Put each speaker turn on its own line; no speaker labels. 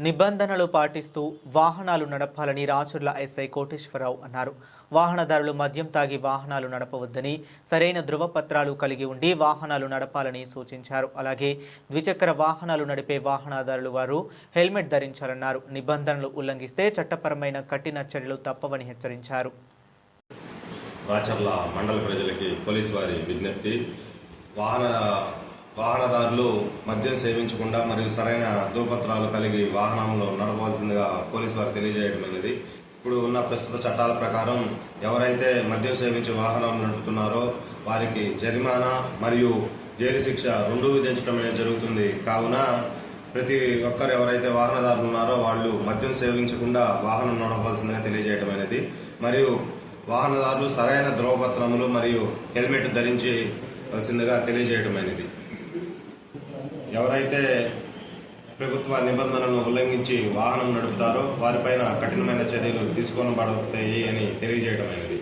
నిబంధనలు పాటిస్తూ వాహనాలు నడపాలని రాచర్ల ఎస్ఐ కోటేశ్వరరావు అన్నారు. వాహనదారులు మద్యం తాగి వాహనాలు నడపవద్దని సరైన ధృవపత్రాలు కలిగి ఉండి వాహనాలు నడపాలని సూచించారు. అలాగే ద్విచక్ర వాహనాలు నడిపే వాహనదారులు వారు హెల్మెట్ ధరించాలన్నారు. నిబంధనలు ఉల్లంఘిస్తే చట్టపరమైన కఠిన చర్యలు తప్పవని హెచ్చరించారు.
రాచర్ల మండల ప్రజలకి పోలీసు వారి విజ్ఞప్తి వాహన వాహనదారులు మద్యం సేవించకుండా మరియు సరైన ధృవపత్రాలు కలిగి వాహనంలో నడపవలసిందిగా పోలీస్ వారు తెలియజేయడమైనది ఇప్పుడు ఉన్న ప్రస్తుత చట్టాల ప్రకారం ఎవరైతే మద్యం సేవించి వాహనాలు నడుపుతున్నారో వారికి జరిమానా మరియు జైలు శిక్ష రెండూ విధించడం అనేది జరుగుతుంది. కావున ప్రతి ఒక్కరు ఎవరైతే వాహనదారులు ఉన్నారో వాళ్ళు మద్యం సేవించకుండా వాహనం నడపవలసిందిగా తెలియజేయడమైనది మరియు వాహనదారులు సరైన ధ్రువపత్రములు మరియు హెల్మెట్ ధరించి వలసిందిగా తెలియజేయడమైనది ఎవరైతే ప్రభుత్వ నిబంధనలను ఉల్లంఘించి వాహనం నడుపుతారో వారిపైన కఠినమైన చర్యలు తీసుకోనబడతాయి అని తెలియజేయడమైనది